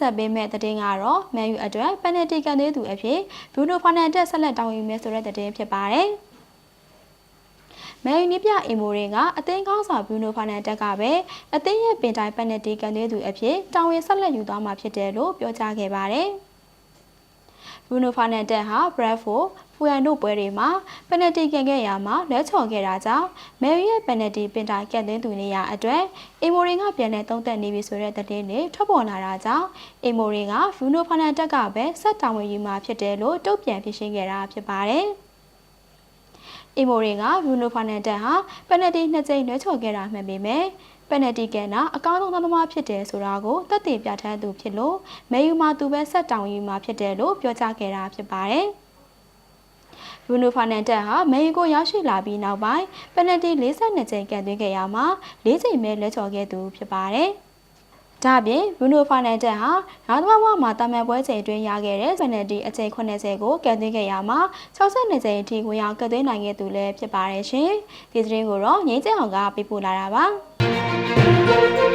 ဆက်ပေးမဲ့သတင်းကတော့မန်ယူအတွက်ပယ်နယ်တီကန်သေးသူအဖြစ်ဘရူနိုဖာနန်တက်ဆက်လက်တောင်းယူမယ်ဆိုတဲ့သတင်းဖြစ်ပါတယ်။မယ်ယူနီးပြအီမိုရင်ကအသင်းကောင်းဆောင်ဘရူနိုဖာနန်တက်ကပဲအသင်းရဲ့ပင်တိုင်းပယ်နယ်တီကန်သေးသူအဖြစ်တောင်းရင်ဆက်လက်ယူသွားမှာဖြစ်တယ်လို့ပြောကြားခဲ့ပါတယ်။ ဘရူနိုဖာနန်တက်ဟာဘရက်ဖို့ဖူယန်တို့ပွဲတွေမှာပယ်နယ်တီကန်ခဲ့ရမှာလက်ချော်ခဲ့တာကြောင့်မယ်ယူရဲ့ပယ်နယ်တီပင်တိုင်းကန်သွင်းသူနေရာအတွက်အီမိုရင်ကပြန်လည်သုံးသပ်နေပြီဆိုတဲ့သတင်းတွေထွက်ပေါ်လာတာကြောင့်အီမိုရင်ကဘရူနိုဖာနန်တက်ကပဲဆက်တောင်းဝင်ယူမှာဖြစ်တယ်လို့တုံ့ပြန်ဖြစ်ရှင်းခဲ့တာဖြစ်ပါတယ်။ အီမိုရင်ကဘရူနိုဖာနန်တက်ဟာပယ်နယ်တီနှစ်ကြိမ်လွှဲချော်ခဲ့တာမှန်ပေမဲ့ပယ်နယ်တီကန်တာအကောင်းဆုံးသမားဖြစ်တယ်ဆိုတာကိုသက်သေပြဋ္ဌာန်းသူဖြစ်လို့မဲယူမှာသူပဲဆက်တောင်းယူမှာဖြစ်တယ်လို့ပြောကြားခဲ့တာဖြစ်ပါတယ်။ဘရူနိုဖာနန်တက်ဟာမဲယူကိုရောက်ရှိလာပြီးနောက်ပိုင်းပယ်နယ်တီ42ကြိမ်ကန်သွင်းခဲ့ရမှာ၄ကြိမ်ပဲလွှဲချော်ခဲ့သူဖြစ်ပါတယ်။ ဒါ့အပြင်ဘရူနိုဖာနန်တက်ဟာရာသမားဘဝမှာတာမန်ပွဲချိန်အတွင်းရခဲ့တဲ့ပယ်နယ်တီအကြိမ်80ကိုကန်သွင်းခဲ့ရမှာ62ကြိမ်အထိဝင်ရောက်ကန်သွင်းနိုင်ခဲ့သူလည်းဖြစ်ပါတယ်ရှင်။ဒီသတင်းကိုတော့ငိမ့်ကျအောင်ကပေးပို့လာတာပါ။